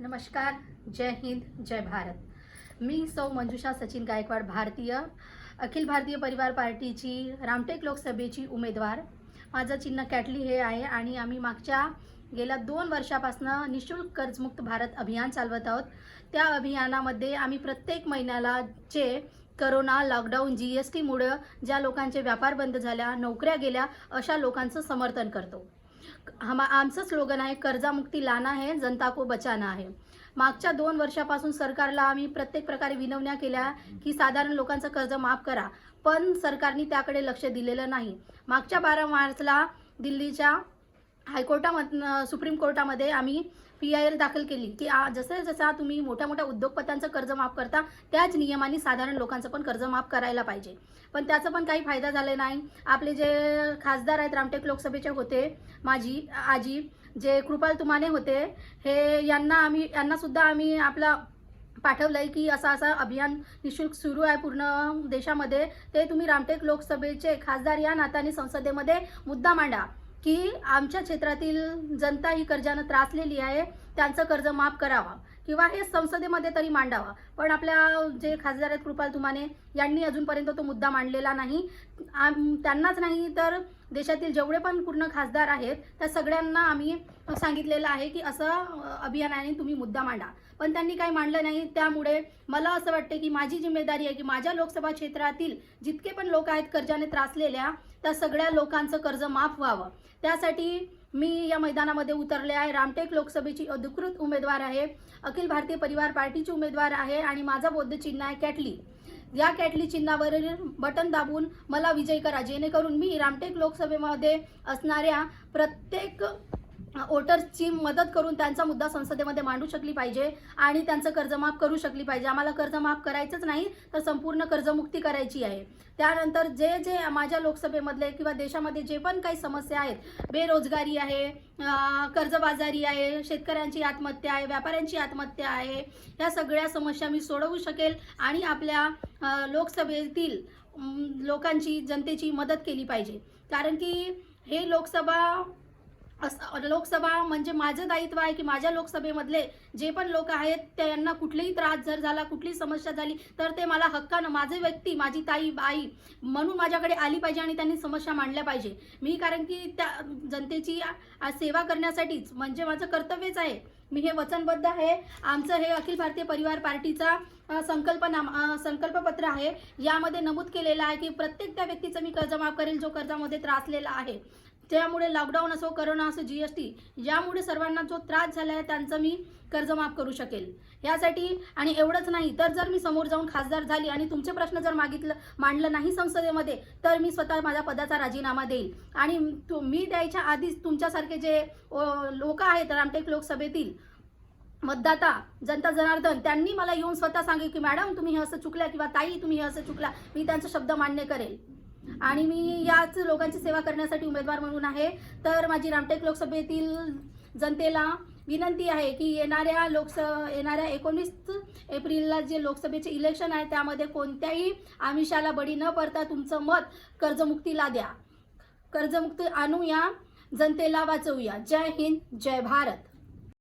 नमस्कार जय हिंद जय भारत. मी सौ मंजुषा सचिन गायकवाड भारतीय अखिल भारतीय परिवार पार्टीची रामटेक लोकसभेची उमेदवार. माझं चिन्ह कॅटली हे आहे आणि आम्ही मागच्या गेल्या दोन वर्षापासनं निशुल्क कर्जमुक्त भारत अभियान चालवत आहोत. त्या अभियानामध्ये आम्ही प्रत्येक महिन्याला जे करोना लॉकडाऊन जी एस टीमुळं ज्या लोकांचे व्यापार बंद झाल्या नोकऱ्या गेल्या अशा लोकांचं समर्थन करतो. हम आमचं स्लोगन आहे कर्जामुक्ती लाना आहे जनता को बचाना आहे मागच्या दोन वर्षापासून सरकारला आम्ही प्रत्येक प्रकारे विनवण्या केल्या की साधारण लोकांचं कर्ज माफ करा पण सरकारने त्याकडे लक्ष दिलेलं नाही. मागच्या बारा मार्चला दिल्लीच्या हायकोर्टामधनं सुप्रीम कोर्टामध्ये आम्ही पी आय एल दाखल केली की आ जसं जसा तुम्ही मोठ्या मोठ्या उद्योगपत्यांचं कर्ज माफ करता त्याच नियमाने साधारण लोकांचं पण कर्ज माफ करायला पाहिजे. पण त्याचा पण काही फायदा झाले नाही. आपले जे खासदार आहेत रामटेक लोकसभेचे होते माझी आजी जे कृपाल तुमाने होते हे यांना आम्ही यांनासुद्धा आम्ही आपला पाठवलंय की असं असं अभियान निशुल्क सुरू आहे पूर्ण देशामध्ये. ते तुम्ही रामटेक लोकसभेचे खासदार या नात्याने संसदेमध्ये मुद्दा मांडा. की आमच्या क्षेत्रातील जनता ही कर्जानं त्रासलेली आहे त्यांचं कर्ज माफ करावा. किंवा हे संसदेमध्ये तरी मांडावा. पण आपल्या जे खासदार आहेत कृपाल तुमाने यांनी अजूनपर्यंत तो मुद्दा मांडलेला नाही. आम त्यांनाच नाही तर देशातील जेवढे पण पूर्ण खासदार आहेत त्या सगळ्यांना आम्ही सांगितलेलं आहे की असं अभियानाने तुम्ही मुद्दा मांडा. पण त्यांनी काही मांडलं नाही. त्यामुळे मला असं वाटते की माझी जिम्मेदारी आहे की माझ्या लोकसभा क्षेत्रातील जितके पण लोक आहेत कर्जाने त्रासलेल्या त्या सगळ्या लोकांचं कर्ज माफ व्हावं. त्यासाठी मी या मैदानामध्ये उतरले आहे. रामटेक लोकसभेची अधिकृत उमेदवार आहे. अखिल भारतीय परिवार पार्टीची उमेदवार आहे आणि माझा बौद्ध चिन्ह आहे कॅटली. या कॅटली चिन्हावरील बटन दाबून मला विजय करा. जेणेकरून मी रामटेक लोकसभेमध्ये असणाऱ्या प्रत्येक वोटर्सची मदत करून त्यांचा मुद्दा संसदेमध्ये मांडू शकली पाहिजे आणि त्यांचं कर्ज माफ करू शकली पाहिजे. आम्हाला कर्ज माफ करायचंच नाही तर संपूर्ण कर्जमुक्ती करायची आहे. त्यानंतर जे जे माझ्या लोकसभेमधले किंवा देशामध्ये जे पण काही समस्या आहेत बेरोजगारी आहे कर्जबाजारी आहे शेतकऱ्यांची आत्महत्या आहे व्यापाऱ्यांची आत्महत्या आहे या सगळ्या समस्या मी सोडवू शकेल आणि आपल्या लोकसभेतील लोकांची जनतेची मदत केली पाहिजे. कारण की हे लोकसभा लोकसभा म्हणजे माझं दायित्व आहे की माझ्या लोकसभेमधले जे पण लोक आहेत त्यांना कुठलेही त्रास जर झाला कुठलीही समस्या झाली तर ते मला हक्कानं माझे व्यक्ती माझी ताई आई म्हणून माझ्याकडे आली पाहिजे आणि त्यांनी समस्या मांडल्या पाहिजे. मी कारण की त्या जनतेची सेवा करण्यासाठीच म्हणजे माझं कर्तव्यच आहे. मी हे वचनबद्ध आहे. आमचं हे अखिल भारतीय परिवार पार्टीचा संकल्पना संकल्पपत्र आहे. यामध्ये नमूद केलेलं आहे की प्रत्येक त्या व्यक्तीचं मी कर्ज माफ करेल जो कर्जामध्ये त्रासलेला आहे. त्यामुळे लॉकडाऊन असो करोना असो जी एस टी यामुळे सर्वांना जो त्रास झाला आहे त्यांचं मी कर्ज माफ करू शकेल. यासाठी आणि एवढंच नाही तर जर मी समोर जाऊन खासदार झाली आणि तुमचे प्रश्न जर मागितलं मांडलं नाही संसदेमध्ये तर मी स्वतः माझ्या पदाचा राजीनामा देईल. आणि तो- मी द्यायच्या आधीच तुमच्यासारखे जे लोक आहेत रामटेक लोकसभेतील मतदाता जनता जनार्दन त्यांनी मला येऊन स्वतः सांगेल की मॅडम तुम्ही हे असं चुकल्या किंवा ताई तुम्ही हे असं चुकला मी त्यांचा शब्द मान्य करेल. आणि मी याच लोकांची सेवा करण्यासाठी उमेदवार म्हणून आहे. तर माझी रामटेक लोकसभेतील जनतेला विनंती आहे की येणाऱ्या लोकस येणाऱ्या एकोणीस एप्रिलला जे लोकसभेचे इलेक्शन आहे त्यामध्ये कोणत्याही आमिषाला बळी न पडता तुमचं मत कर्जमुक्तीला द्या. कर्जमुक्ती आणूया जनतेला वाचवूया. जय हिंद जय भारत.